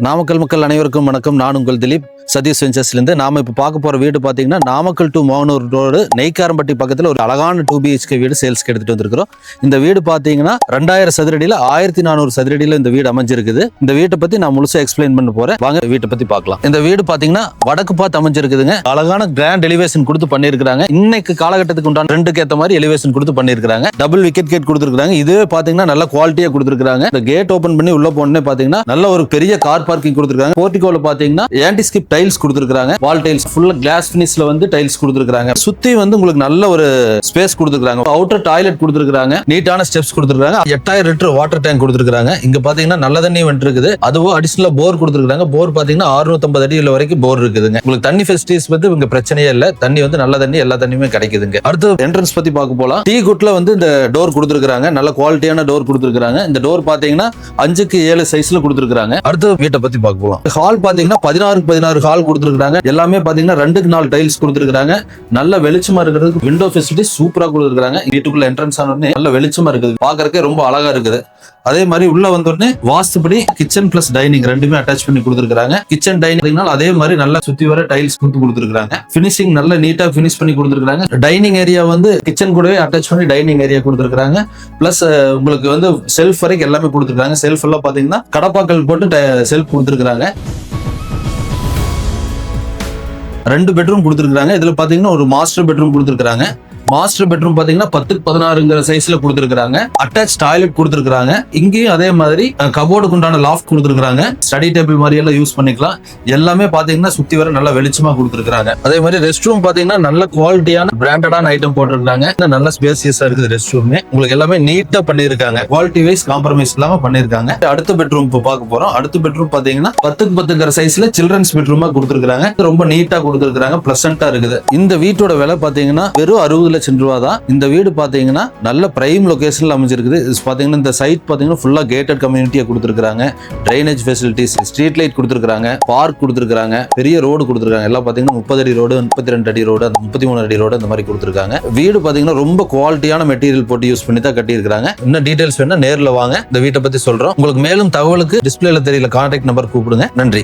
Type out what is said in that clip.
நாமக்கல் மக்கள் அனைவருக்கும் வணக்கம். நான் உங்கள் திலீப். சதீஷ் வெஞ்சர்ஸ்லேருந்து நாம இப்போ பார்க்க போகிற வீடு பார்த்தீங்கன்னா நாமக்கல் டு மோகனூர் ரோடு நெய்க்காரம்பட்டி பக்கத்தில் ஒரு அழகான டூ பிஹெச்கே வீடு சேல்ஸ்க்கு எடுத்துகிட்டு வந்திருக்கிறோம். இந்த வீடு பார்த்தீங்கன்னா ரெண்டாயிரம் சதுரடியில் ஆயிரத்தி நானூறு சதுரடியில் இந்த வீடு அமைஞ்சிருக்குது. இந்த வீட்டை பற்றி நான் முழுசாக எக்ஸ்பிளைன் பண்ண போகிறேன் வாங்க வீட்டை பற்றி பார்க்கலாம். இந்த வீடு பார்த்தீங்கன்னா வடக்கு பார்த்து அமைஞ்சிருக்குதுங்க. அழகான கிராண்ட் எலிவேஷன் கொடுத்து பண்ணியிருக்கிறாங்க. இன்னைக்கு காலகட்டத்துக்கு உண்டான ரெண்டுக்கு ஏற்ற மாதிரி எலிவேஷன் கொடுத்து பண்ணியிருக்காங்க டபுள் விக்கெட் கேட் கொடுத்துருக்காங்க இதுவே பார்த்தீங்கன்னா நல்ல குவாலிட்டியாக கொடுத்துருக்காங்க இந்த கேட் ஓப்பன் பண்ணி உள்ள போனே பார்த்தீங்கன்னா நல்ல ஒரு பெரிய கார் பார்க்கிங் கொடுத்துருக்காங்க. போர்டிகோல பாத்தீங்கன்னா ஆன்டி ஸ்கிப் டைல்ஸ் கொடுத்துருக்காங்க வால் டைல்ஸ் ஃபுல்லா கிளாஸ் பினிஷ்ல வந்து டைல்ஸ் கொடுத்துருக்காங்க சுத்தி வந்து உங்களுக்கு நல்ல ஒரு ஸ்பேஸ் கொடுத்துருக்காங்க அவுட்டர் டாய்லெட் கொடுத்துருக்காங்க நீட்டான ஸ்டெப்ஸ் கொடுத்துருக்காங்க எட்டாயிரம் லிட்டர் வாட்டர் டேங்க் கொடுத்துருக்காங்க இங்க பாத்தீங்கன்னா நல்ல தண்ணி வந்துட்டு இருக்குது. அதுவும் அடிஷனலா போர் கொடுத்துருக்காங்க போர் பாத்தீங்கன்னா 650 அடி வரைக்கும் போர் இருக்குதுங்க. உங்களுக்கு தண்ணி ஃபெசிலிட்டிஸ் வந்து இங்க பிரச்சனையே இல்ல. தண்ணி வந்து நல்ல தண்ணி எல்லா தண்ணியுமே கிடைக்குதுங்க. அடுத்து என்ட்ரன்ஸ் பத்தி பார்க்க போலாம். டீ குட்ல வந்து இந்த டோர் கொடுத்துருக்காங்க நல்ல குவாலிட்டியான டோர் கொடுத்துருக்காங்க இந்த டோர் பாத்தீங்கன்னா அஞ்சுக்கு ஏழு சைஸ்ல கொடுத்துருக்காங்க அடுத்து வீட்டை பத்தி பார்க்க போலாம். ஹால் பாத்தீங்கன்னா பதினாறு பதினாறு ஹால் கொடுத்துருக்காங்க எல்லாமே பாத்தீங்கன்னா ரெண்டுக்கு நாலு டைல்ஸ் கொடுத்துருக்காங்க நல்ல வெளிச்சமா இருக்கிறதுக்கு விண்டோ ஃபெசிலிட்டி சூப்பரா கொடுத்துருக்காங்க வீட்டுக்குள்ள என்ட்ரன்ஸ் ஆன உடனே நல்ல வெளிச்சமா இருக்குது. பாக்குறதுக்கே ரொம்ப அழகா இருக்குது. அதே மாதிரி உள்ள வந்தோடனே வாஸ்துபடி கிச்சன் பிளஸ் டைனிங் ரெண்டுமே அட்டாச் பண்ணி கொடுத்துருக்காங்க கிச்சன் டைனிங் அதே மாதிரி நல்லா சுத்தி வர டைல்ஸ் கொடுத்து கொடுத்துருக்காங்க ஃபினிஷிங் நல்ல நீட்டா பினிஷ் பண்ணி கொடுத்துருக்காங்க டைனிங் ஏரியா வந்து கிச்சன் கூடவே அட்டாச் பண்ணி டைனிங் ஏரியா கொடுத்துருக்காங்க பிளஸ் உங்களுக்கு வந்து செல்ஃப் வரைக்கும் எல்லாமே கொடுத்துருக்காங்க செல்ஃப் எல்லாம் பாத்தீங்கன்னா கடப்பாக்கள் போட்டு செல்ஃப் கொடுத்துருக்காங்க ரெண்டு பெட்ரூம் கொடுத்துருக்குறாங்க. இதுல பாத்தீங்கன்னா ஒரு மாஸ்டர் பெட்ரூம் கொடுத்துருக்குறாங்க. மாஸ்டர் பெட்ரூம் பாத்தீங்கன்னா பத்துக்கு பதினாறுங்கிற சைஸ்ல கொடுத்துருக்காங்க அட்டாச் டாய்லெட் கொடுத்துருக்காங்க இங்கேயும் அதே மாதிரி கபோர்டுக்கு உண்டான லாஃப்ட் கொடுத்துருக்காங்க ஸ்டடி டேபிள் மாதிரி எல்லாம் யூஸ் பண்ணிக்கலாம். எல்லாமே பாத்தீங்கன்னா சுத்தி வர நல்லா வெளிச்சமா கொடுத்துருக்காங்க அதே மாதிரி ரெஸ்ட் ரூம் பாத்தீங்கன்னா நல்ல குவாலிட்டியான பிராண்டடான ஐட்டம் போட்டிருக்காங்க நல்ல ஸ்பேசியஸா இருக்குது ரெஸ்ட் ரூமே உங்களுக்கு எல்லாமே நீட்டா பண்ணிருக்காங்க குவாலிட்டி வைஸ் காம்ப்ரமைஸ் இல்லாம பண்ணிருக்காங்க அடுத்த பெட்ரூம் இப்போ பார்க்க போறோம். அடுத்த பெட்ரூம் பாத்தீங்கன்னா பத்துக்கு பத்துங்கிற சைஸ்ல சில்ட்ரன்ஸ் பெட்ரூமா கொடுத்துருக்காங்க ரொம்ப நீட்டா கொடுத்துருக்காங்க பிளசண்டா இருக்குது. இந்த வீட்டோட விலை பாத்தீங்கன்னா வெறும் அறுபது லட்சம் ரூபா தான் இந்த வீடு பார்த்தீங்கன்னா நல்ல பிரைம் லொக்கேஷனில் அமைஞ்சிருக்குது. இது இந்த சைட் பார்த்தீங்கன்னா ஃபுல்லா கேட்டட் கம்யூனிட்டியை கொடுத்துருக்காங்க ட்ரைனேஜ் ஃபெசிலிட்டிஸ் ஸ்ட்ரீட் லைட் கொடுத்துருக்காங்க பார்க் கொடுத்துருக்காங்க பெரிய ரோடு கொடுத்துருக்காங்க எல்லாம் பார்த்தீங்கன்னா முப்பது அடி ரோடு முப்பத்தி ரெண்டு அடி ரோடு அந்த முப்பத்தி மூணு அடி ரோடு அந்த மாதிரி கொடுத்துருக்காங்க. வீடு பார்த்தீங்கன்னா ரொம்ப குவாலிட்டியான மெட்டீரியல் போட்டு யூஸ் பண்ணி தான் கட்டியிருக்காங்க இன்னும் டீடைல்ஸ் வேணா நேரில் வாங்க. இந்த வீட்டை பற்றி சொல்கிறோம் உங்களுக்கு மேலும் தகவலுக்கு டிஸ்பிளேல தெரியல கான்டாக்ட் நம்பர் கூப்பிடுங்க. நன்றி.